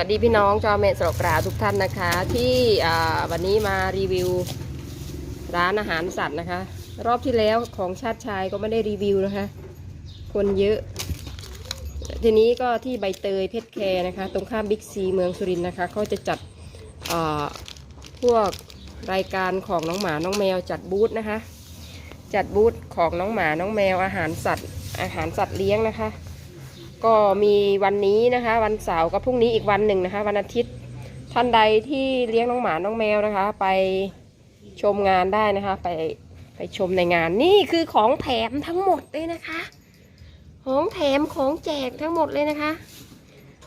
วัสดีพี่น้องชาวเมสรกราทุกท่านนะคะ ที่วันนี้มารีวิวร้านอาหารสัตว์นะคะ รอบที่แล้วของชาติชายก็ไม่ได้รีวิวนะคะ คนเยอะ ทีนี้ก็ที่ใบเตยเพชรแคร์นะคะ ตรงข้ามบิ๊กซีเมืองสุรินทร์นะคะเขาจะจัดพวกรายการของน้องหมาน้องแมวจัดบูธนะคะ จัดบูธของน้องหมาน้องแมวอาหารสัตว์อาหารสัตว์เลี้ยงนะคะ ก็มีวันนี้นะคะ วันเสาร์กับพรุ่งนี้อีกวันหนึ่งนะคะ วันอาทิตย์ท่านใดที่เลี้ยงน้องหมาน้องแมวนะคะ ไปชมงานได้นะคะ ไปไปชมในงานนี่คือของแถมทั้งหมดเลยนะคะ ของแถมของแจกทั้งหมดเลยนะคะ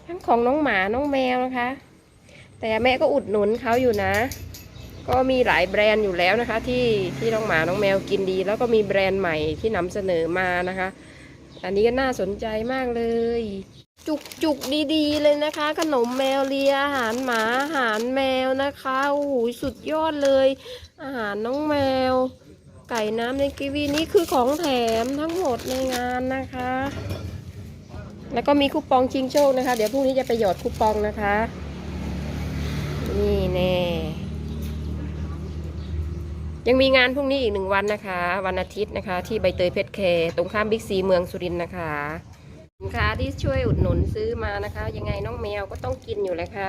ทั้งของน้องหมาน้องแมวนะคะ แต่แม่ก็อุดหนุนเขาอยู่นะ ก็มีหลายแบรนด์อยู่แล้วนะคะ ที่ที่น้องหมาน้องแมวกินดี แล้วก็มีแบรนด์ใหม่ที่นำเสนอมานะคะ อันนี้ก็น่าสนใจมากเลย จุกจุกดีๆ เลยนะคะ ขนมแมวเลียอาหารหมาอาหารแมวนะคะโอ้โหสุดยอดเลย อาหารน้องแมว ไก่น้ำในกีวีนี่คือของแถมทั้งหมดในงานนะคะ แล้วก็มีคูปองชิงโชคนะคะ เดี๋ยวพรุ่งนี้จะไปหยอดคูปองนะคะ นี่แน่ ยังมีงานพรุ่งนี้อีกหนึ่งวันนะคะ วันอาทิตย์นะคะ ที่ใบเตยเพชรแคร์ตรงข้ามบิ๊กซีเมืองสุรินทร์นะคะสินค้าที่ช่วยอุดหนุนซื้อมานะคะ ยังไงน้องแมวก็ต้องกินอยู่เลยค่ะ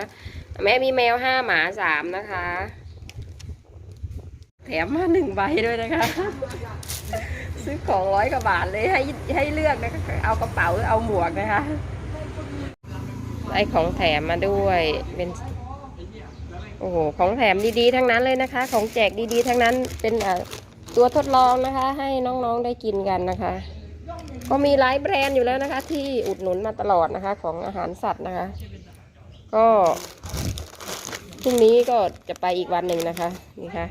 แม่มีแมวห้าหมาสามนะคะ แถมมาหนึ่งใบด้วยนะคะ ซื้อของร้อยกว่าบาทเลยให้ให้เลือกนะคะ เอากระเป๋าหรือเอาหมวกนะคะได้ของแถมมาด้วยเป็น โอ้โห ของแถมดีๆ ทั้งนั้นเลยนะคะ ของแจกดีๆ ทั้งนั้น เป็นตัวทดลองนะคะ ให้น้องๆ ได้กินกันนะคะ ก็มีหลายแบรนด์อยู่แล้วนะคะ ที่อุดหนุนมาตลอดนะคะ ของอาหารสัตว์นะคะ ก็พรุ่งนี้ก็จะไปอีกวันหนึ่งนะคะ นี่ค่ะ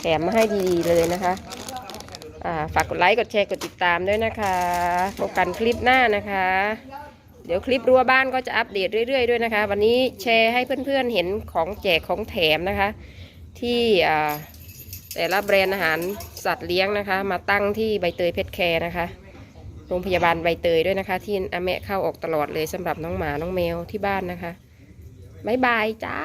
แถมมาให้ดีๆ เลยนะคะฝากกดไลค์ กดแชร์ กดติดตามด้วยนะคะ พบกันคลิปหน้านะคะ เดี๋ยวคลิปรั้วบ้านก็จะอัปเดตเรื่อยๆด้วยนะคะ วันนี้แชร์ให้เพื่อนๆเห็นของแจกของแถมนะคะ ที่แต่ละแบรนด์อาหารสัตว์เลี้ยงนะคะ มาตั้งที่ใบเตยเพชรแคร์นะคะโรงพยาบาลใบเตยด้วยนะคะ ที่อาแม่เข้าออกตลอดเลยสำหรับน้องหมาน้องแมวที่บ้านนะคะบ๊ายบายจ้า